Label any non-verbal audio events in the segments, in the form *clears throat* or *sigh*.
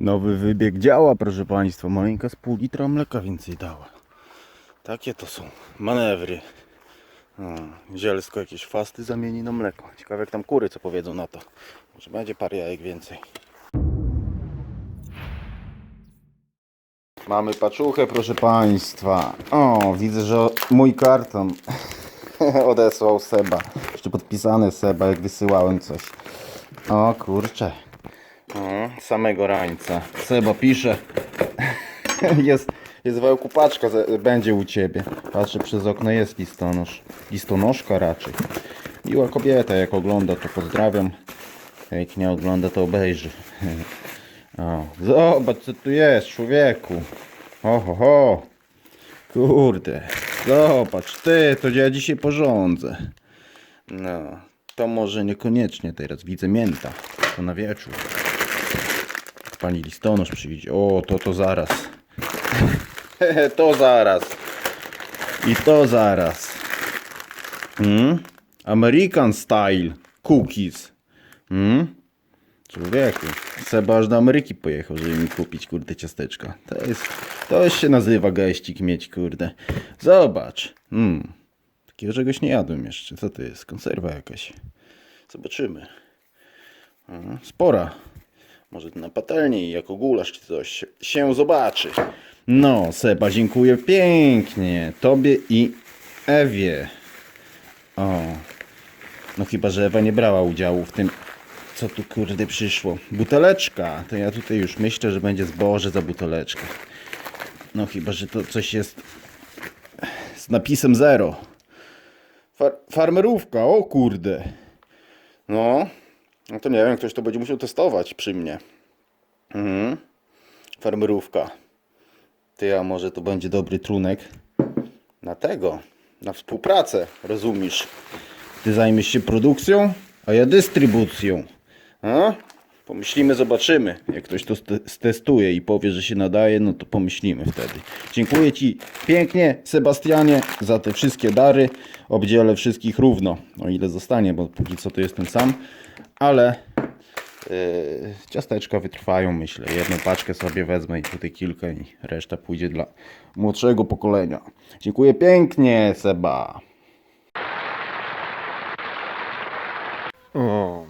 Nowy wybieg działa, proszę Państwa. Maleńka z pół litra mleka więcej dała. Takie to są manewry. Zielsko jakieś fasty zamieni na mleko. Ciekawe jak tam kury co powiedzą na to. Może będzie parę jajek więcej. Mamy paczuchę, proszę Państwa. O, widzę, że mój karton *laughs* odesłał Seba. Jeszcze podpisany Seba, jak wysyłałem coś. O kurczę. O, samego rańca. Seba pisze. *laughs* jest, jest wałku paczka, ze- będzie u Ciebie. Patrzę przez okno, jest listonosz. Listonoszka raczej. Miła kobieta, jak ogląda to pozdrawiam. Jak nie ogląda to obejrzy. *laughs* O, zobacz co tu jest, człowieku. Oho, ho. Kurde. Zobacz, ty, to ja dzisiaj porządzę. No, to może niekoniecznie teraz. Widzę mięta. To na wieczór. Pani listonosz przyjdzie. O, to to zaraz. *laughs* to zaraz. I to zaraz. Hmm? American style cookies. Hmm? Człowieku, Seba aż do Ameryki pojechał, żeby mi kupić, kurde, ciasteczka. To jest, to się nazywa geścik mieć, kurde. Zobacz. Hmm. Takiego czegoś nie jadłem jeszcze. Co to jest? Konserwa jakaś. Zobaczymy. Aha, spora. Może na patelni jako gulasz czy coś się zobaczy. No, Seba, dziękuję pięknie. Tobie i Ewie. O. No chyba, że Ewa nie brała udziału w tym, co tu kurde przyszło. Buteleczka. To ja tutaj już myślę, że będzie zboże za buteleczkę. No chyba, że to coś jest z napisem zero. Far farmerówka, o kurde. No. No to nie wiem, ktoś to będzie musiał testować przy mnie. Mhm. Farmerówka. Ty, a może to będzie dobry trunek na tego, na współpracę, rozumiesz? Ty zajmiesz się produkcją, a ja dystrybucją. A? Pomyślimy, zobaczymy. Jak ktoś to ste- stestuje i powie, że się nadaje, no to pomyślimy wtedy. Dziękuję Ci pięknie, Sebastianie, za te wszystkie dary. Obdzielę wszystkich równo, o ile zostanie, bo póki co to jestem sam. Ale yy, ciasteczka wytrwają, myślę. Jedną paczkę sobie wezmę i tutaj kilka i reszta pójdzie dla młodszego pokolenia. Dziękuję pięknie, Seba. O,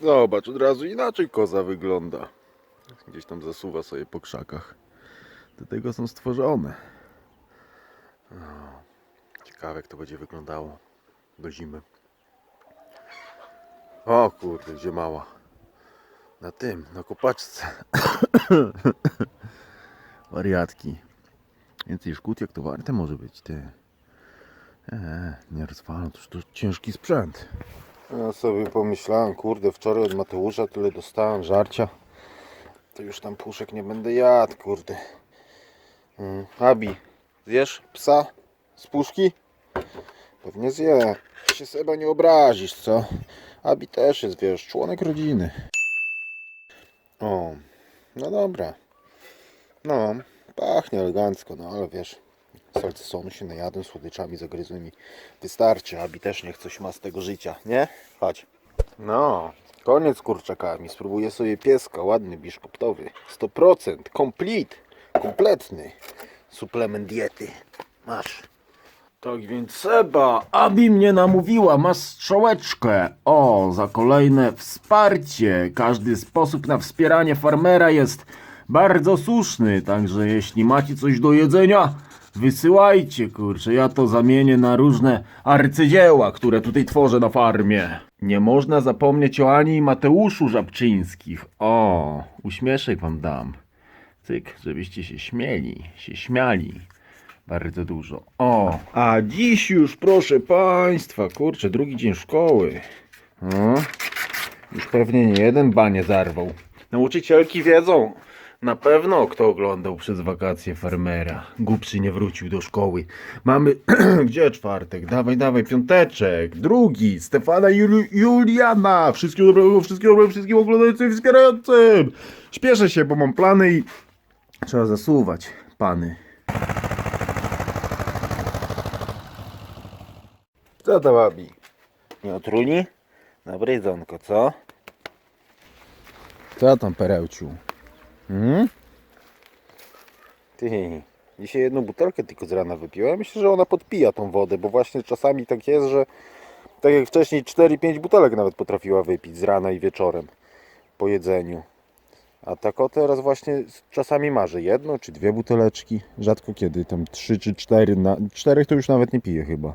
zobacz, od razu inaczej koza wygląda. Gdzieś tam zasuwa sobie po krzakach. Do tego są stworzone. O, ciekawe jak to będzie wyglądało do zimy. O kurde, gdzie mała? Na tym, na kopaczce. *coughs* Wariatki. Więcej szkód jak to warte może być, ty. Eee, nie rozwalą, to już to ciężki sprzęt. Ja sobie pomyślałem, kurde, wczoraj od Mateusza tyle dostałem żarcia. To już tam puszek nie będę jadł, kurde. Mm. Abi, zjesz psa z puszki? Pewnie zje. Się Seba nie obrazisz, co? Abi też jest, wiesz, członek rodziny. O, no dobra. No, pachnie elegancko, no ale wiesz, salcesonu się najadłem, słodyczami zagryzłem i wystarczy. Abi też niech coś ma z tego życia, nie? Chodź. No, koniec z kurczakami. Spróbuję sobie pieska, ładny, biszkoptowy. 100%, complete, kompletny suplement diety. Masz. Tak więc Seba, Abi mnie namówiła, masz strzałeczkę. O, za kolejne wsparcie. Każdy sposób na wspieranie farmera jest bardzo słuszny, także jeśli macie coś do jedzenia, wysyłajcie, kurczę, ja to zamienię na różne arcydzieła, które tutaj tworzę na farmie. Nie można zapomnieć o Ani i Mateuszu Żabczyńskich. O, uśmieszek wam dam. Cyk, żebyście się śmieli, się śmiali. Bardzo dużo. O, a dziś już, proszę Państwa, kurczę, drugi dzień szkoły. O, już pewnie nie jeden banie zarwał. Nauczycielki wiedzą. Na pewno kto oglądał przez wakacje farmera. Głupszy nie wrócił do szkoły. Mamy, *clears throat* gdzie czwartek? Dawaj, dawaj, piąteczek. Drugi, Stefana Juli Juliana. Wszystkiego dobrego, wszystkiego dobrego, wszystkim oglądającym i wspierającym. Śpieszę się, bo mam plany i trzeba zasuwać, pany. Co to Abi? Nie otruni? Na brydzonko, co? Co tam perełciu? Hmm? Ty, dzisiaj jedną butelkę tylko z rana wypiłem. Myślę, że ona podpija tą wodę, bo właśnie czasami tak jest, że tak jak wcześniej 4-5 butelek nawet potrafiła wypić z rana i wieczorem po jedzeniu. A tak o teraz właśnie czasami marzę jedną czy dwie buteleczki. Rzadko kiedy, tam trzy czy cztery. Na... Czterech to już nawet nie piję chyba.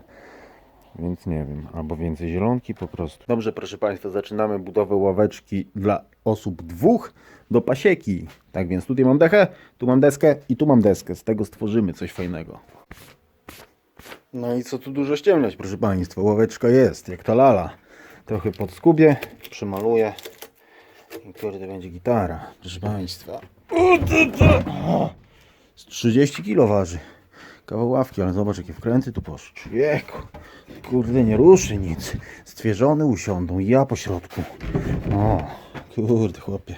Więc nie wiem, albo więcej zielonki po prostu. Dobrze, proszę Państwa, zaczynamy budowę ławeczki dla osób dwóch do pasieki. Tak więc tutaj mam dechę, tu mam deskę i tu mam deskę. Z tego stworzymy coś fajnego. No i co tu dużo ściemniać, proszę Państwa. Ławeczka jest, jak ta lala. Trochę podskubię, przymaluję. I kurde będzie gitara, proszę Państwa. O, z 30 kg waży. Kawał ławki, ale zobacz jakie wkręty tu poszły. Człowieku, kurde nie ruszy nic. Stwierzony usiądą ja po środku. O, kurde chłopie.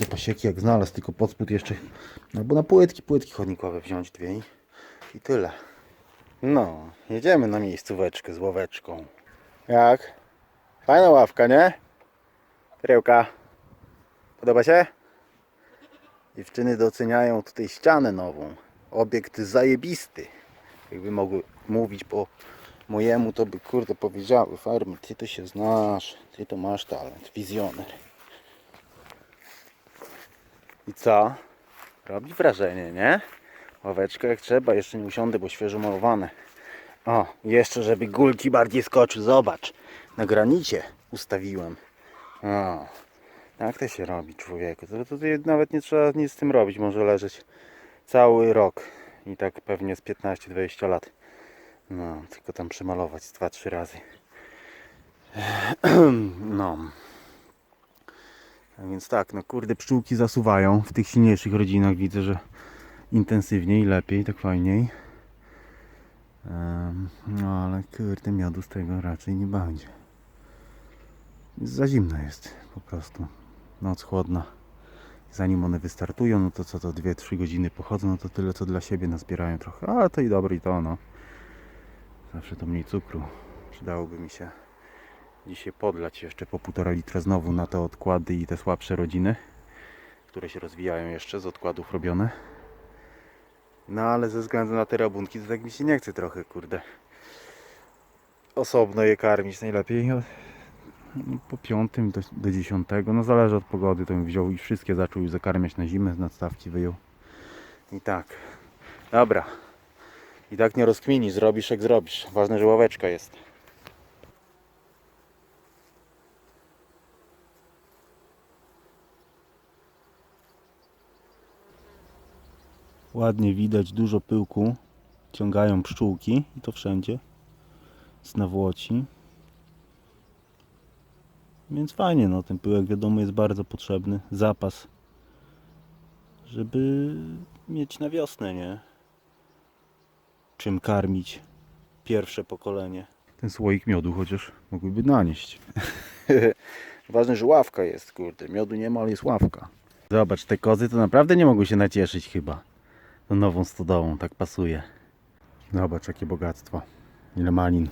Do pasieki jak znalazł, tylko pod spód jeszcze. Albo na płytki, płytki chodnikowe wziąć dwie i, i tyle. No, jedziemy na miejscóweczkę z ławeczką. Jak? Fajna ławka, nie? Perełka. Podoba się? Dziewczyny doceniają tutaj ścianę nową. Obiekt zajebisty. Jakby mogły mówić po mojemu, to by kurde powiedziały farmy, ty to się znasz, ty to masz talent, wizjoner. I co? Robi wrażenie, nie? Ławeczka jak trzeba, jeszcze nie usiądę, bo świeżo malowane. O, jeszcze żeby gulki bardziej skoczył, zobacz. Na granicie ustawiłem. O, tak to się robi człowieku. To, to, to nawet nie trzeba nic z tym robić, może leżeć cały rok. I tak pewnie z 15-20 lat. No, tylko tam przemalować z 2-3 razy. *clears throat* No. A więc tak, no kurde, pszczółki zasuwają. W tych silniejszych rodzinach widzę, że intensywniej, lepiej, tak fajniej. No ale kurde, miodu z tego raczej nie będzie. Za zimno jest po prostu. Noc chłodna. Zanim one wystartują, no to co to 2-3 godziny pochodzą, no to tyle co dla siebie nazbierają trochę. Ale to i dobre i to no. Zawsze to mniej cukru. Przydałoby mi się dzisiaj podlać jeszcze po półtora litra znowu na te odkłady i te słabsze rodziny, które się rozwijają jeszcze z odkładów robione. No ale ze względu na te rabunki to tak mi się nie chce trochę, kurde. Osobno je karmić najlepiej. Po piątym do, do dziesiątego, no zależy od pogody, to bym wziął i wszystkie zaczął już zakarmiać na zimę, z nadstawki wyjął. I tak. Dobra. I tak nie rozkmini, zrobisz jak zrobisz. Ważne, że ławeczka jest. Ładnie widać dużo pyłku. Ciągają pszczółki i to wszędzie. Z nawłoci. Więc fajnie, no ten pyłek wiadomo jest bardzo potrzebny. Zapas. Żeby mieć na wiosnę, nie? Czym karmić pierwsze pokolenie. Ten słoik miodu chociaż mogłyby nanieść. *laughs* Ważne, że ławka jest, kurde. Miodu nie ma, ale jest ławka. Zobacz, te kozy to naprawdę nie mogły się nacieszyć chyba. Tą nową stodołą, tak pasuje. Zobacz, jakie bogactwo. Ile malin.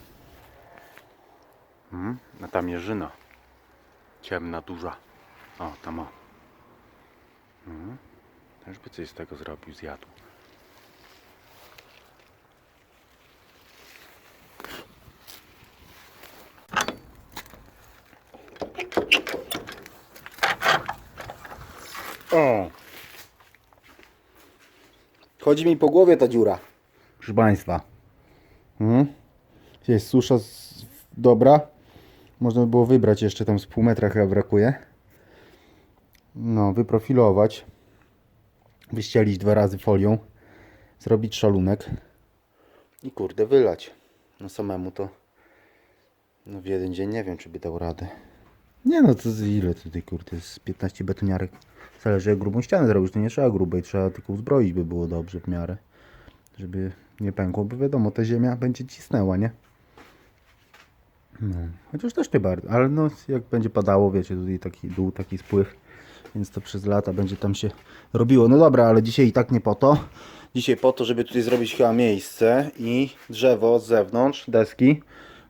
Hmm? A tam jeżyna. Ciemna, duża. O, tam o. Mhm. Też by coś z tego zrobił, zjadł. O! Chodzi mi po głowie ta dziura. Proszę Państwa. Mhm. Jest susza z... dobra. Można by było wybrać jeszcze tam z pół metra chyba brakuje. No, wyprofilować. Wyścielić dwa razy folią. Zrobić szalunek. I kurde, wylać. No samemu to no w jeden dzień nie wiem, czy by dał radę. Nie no, to z ile tutaj kurde, z 15 betoniarek. Zależy jak grubą ścianę zrobić, to nie trzeba grubej, trzeba tylko uzbroić by było dobrze w miarę. Żeby nie pękło, bo wiadomo, ta ziemia będzie cisnęła, nie? No, chociaż też nie bardzo, ale no jak będzie padało, wiecie, tutaj taki dół, taki spływ, więc to przez lata będzie tam się robiło. No dobra, ale dzisiaj i tak nie po to. Dzisiaj po to, żeby tutaj zrobić chyba miejsce i drzewo z zewnątrz, deski.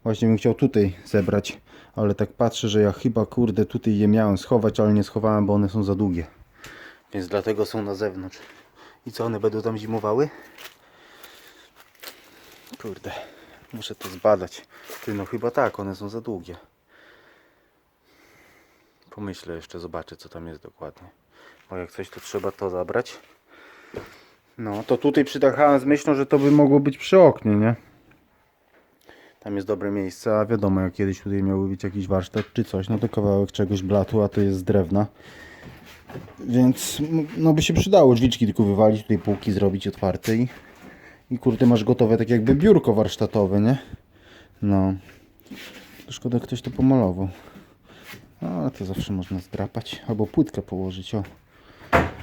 Właśnie bym chciał tutaj zebrać, ale tak patrzę, że ja chyba kurde tutaj je miałem schować, ale nie schowałem, bo one są za długie. Więc dlatego są na zewnątrz. I co, one będą tam zimowały? Kurde, muszę to zbadać. Ty, no chyba tak, one są za długie. Pomyślę jeszcze, zobaczę co tam jest dokładnie. Bo jak coś to trzeba to zabrać. No, to tutaj przydachałem z myślą, że to by mogło być przy oknie, nie? Tam jest dobre miejsce, a wiadomo, jak kiedyś tutaj miałby być jakiś warsztat czy coś, no to kawałek czegoś blatu, a to jest z drewna. Więc no by się przydało drzwiczki tylko wywalić, tutaj półki zrobić otwarte i, i kurde masz gotowe tak jakby biurko warsztatowe, nie? No. Szkoda ktoś to pomalował. No, ale to zawsze można zdrapać. Albo płytkę położyć, o.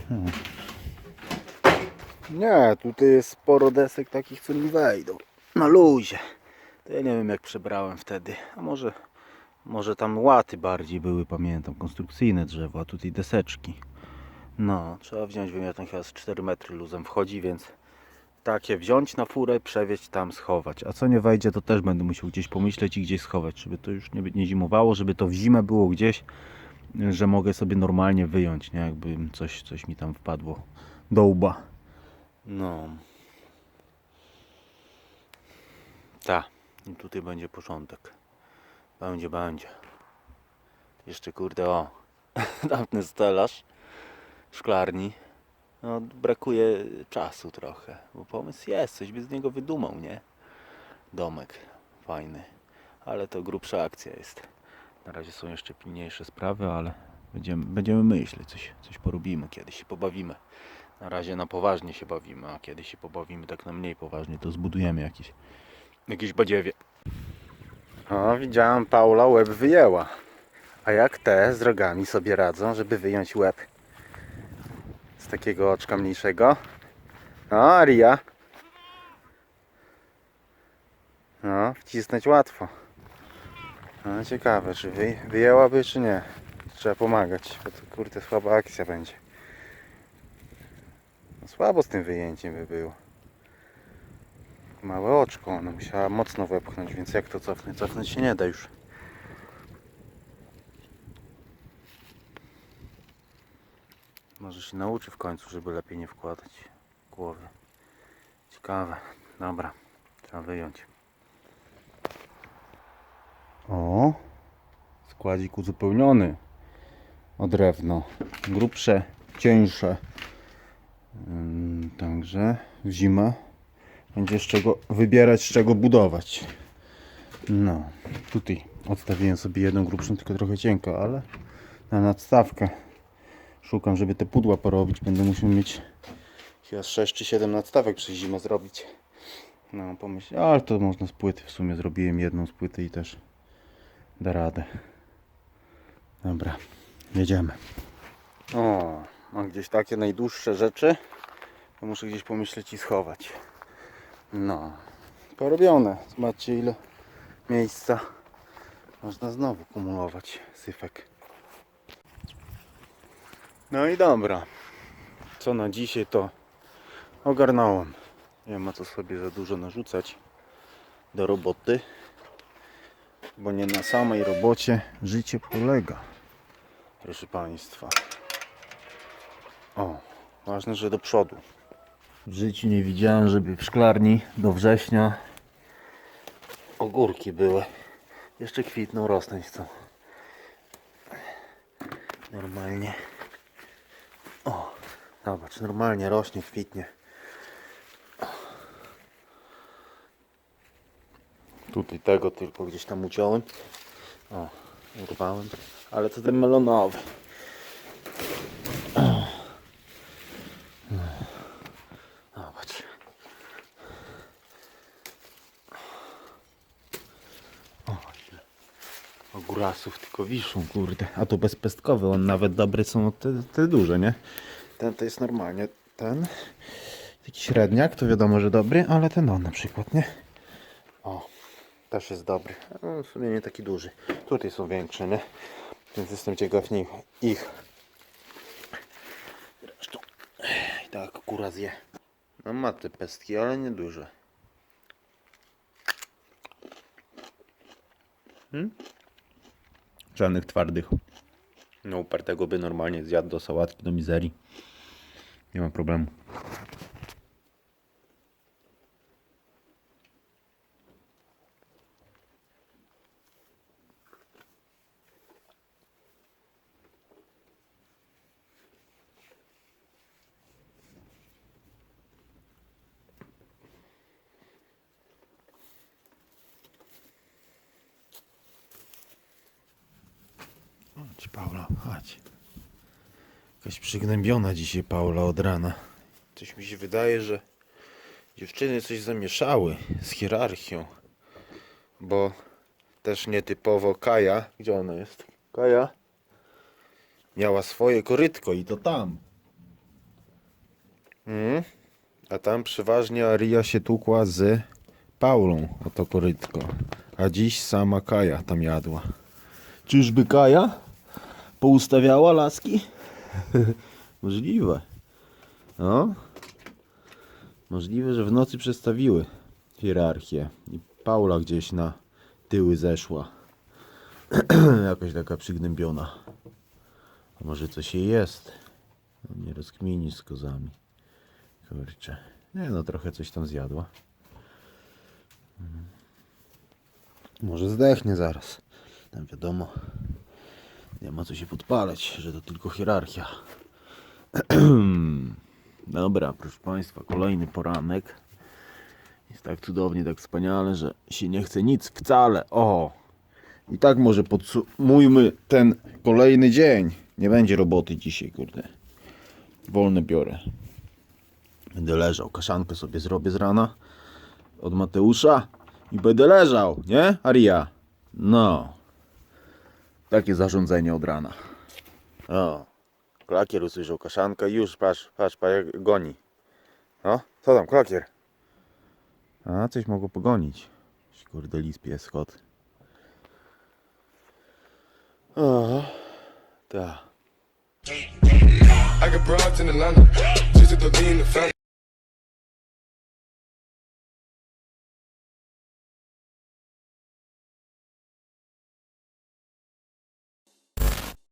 No. Nie, tutaj jest sporo desek takich, co mi wejdą. Na luzie. To ja nie wiem jak przebrałem wtedy. A może, może tam łaty bardziej były, pamiętam. Konstrukcyjne drzewo, a tutaj deseczki. No, trzeba wziąć, wiem, ja tam chyba z 4 metry luzem wchodzi, więc takie wziąć na furę, przewieźć tam, schować. A co nie wejdzie, to też będę musiał gdzieś pomyśleć i gdzieś schować, żeby to już nie, nie zimowało, żeby to w zimę było gdzieś, że mogę sobie normalnie wyjąć, nie? Jakby coś, coś mi tam wpadło do łba. No. Tak, i tutaj będzie początek. Będzie, będzie. Jeszcze kurde, o, *laughs* tamten stelaż szklarni. No, brakuje czasu trochę, bo pomysł jest, coś by z niego wydumał, nie? Domek fajny, ale to grubsza akcja jest. Na razie są jeszcze pilniejsze sprawy, ale będziemy, będziemy myśleć, coś, coś porobimy kiedyś, się pobawimy. Na razie na poważnie się bawimy, a kiedy się pobawimy tak na mniej poważnie, to zbudujemy jakieś, jakieś badziewie. O, widziałam, Paula łeb wyjęła. A jak te z rogami sobie radzą, żeby wyjąć łeb z takiego oczka mniejszego? No, Aria. No, wcisnąć łatwo. No, ciekawe, czy wy, wyjęłaby, czy nie. Trzeba pomagać, bo to kurde słaba akcja będzie. No, słabo z tym wyjęciem by było. Małe oczko, ona musiała mocno wepchnąć, więc jak to cofnąć? Cofnąć się nie da już. Może się nauczy w końcu, żeby lepiej nie wkładać głowy. Ciekawe. Dobra, trzeba wyjąć. O, składzik uzupełniony o drewno. Grubsze, cieńsze. Ym, Także w zimę będzie z czego wybierać, z czego budować. No, tutaj odstawiłem sobie jedną grubszą, tylko trochę cienko, ale na nadstawkę szukam, żeby te pudła porobić. Będę musiał mieć chyba z 6 czy 7 nadstawek przez zimę zrobić. No, pomyśl, ale to można z płyty. W sumie zrobiłem jedną z płyty i też da radę. Dobra, jedziemy. O, mam gdzieś takie najdłuższe rzeczy. To muszę gdzieś pomyśleć i schować. No, porobione. Zobaczcie ile miejsca można znowu kumulować syfek. No i dobra. Co na dzisiaj to ogarnąłem. Nie ma co sobie za dużo narzucać do roboty. Bo nie na samej robocie życie polega. Proszę Państwa. O, ważne, że do przodu. W życiu nie widziałem, żeby w szklarni do września ogórki były. Jeszcze kwitną, rosnąć chcą. Normalnie. Zobacz, normalnie rośnie, kwitnie. Tutaj tego tylko gdzieś tam uciąłem. O, urwałem. Ale to ten melonowy. Zobacz. O, ile ogórasów tylko wiszą, kurde. A to bezpestkowy, on nawet dobry są te, te duże, nie? Ten to jest normalnie, ten taki średniak, to wiadomo, że dobry, ale ten on na przykład, nie? O, też jest dobry. No, w sumie nie taki duży. Tutaj są większe, nie? Więc jestem ciekaw ich. Zresztą i tak kura zje. No ma te pestki, ale nie duże. Hmm? Żadnych twardych. No upartego by normalnie zjadł do sałatki, do mizerii. Nie ma problemu. Chodź, Paula, chodź. Jakaś przygnębiona dzisiaj Paula od rana. Coś mi się wydaje, że dziewczyny coś zamieszały z hierarchią. Bo też nietypowo Kaja, gdzie ona jest? Kaja miała swoje korytko i to tam. Mhm. A tam przeważnie Aria się tukła z Paulą o to korytko. A dziś sama Kaja tam jadła. Czyżby Kaja poustawiała laski? *laughs* Możliwe. No. Możliwe, że w nocy przestawiły hierarchię i Paula gdzieś na tyły zeszła. *clears throat* Jakaś taka przygnębiona. A może coś jej jest? No, nie rozkmini z kozami. Kurczę. Nie no, trochę coś tam zjadła. Mhm. Może zdechnie zaraz. Tam wiadomo. Nie ma co się podpalać, że to tylko hierarchia. *clears throat* Dobra, proszę Państwa, kolejny poranek. Jest tak cudownie, tak wspaniale, że się nie chce nic wcale. O! I tak może podsumujmy ten kolejny dzień. Nie będzie roboty dzisiaj, kurde. Wolne biorę. Będę leżał. Kaszankę sobie zrobię z rana od Mateusza i będę leżał, nie? Aria. No. Takie zarządzenie od rana. O. Klakier usłyszał kaszankę i już, patrz, patrz, patrz jak goni. No, co tam, klakier? A, coś mogło pogonić. Kurde, lis pies, kot. O, tak.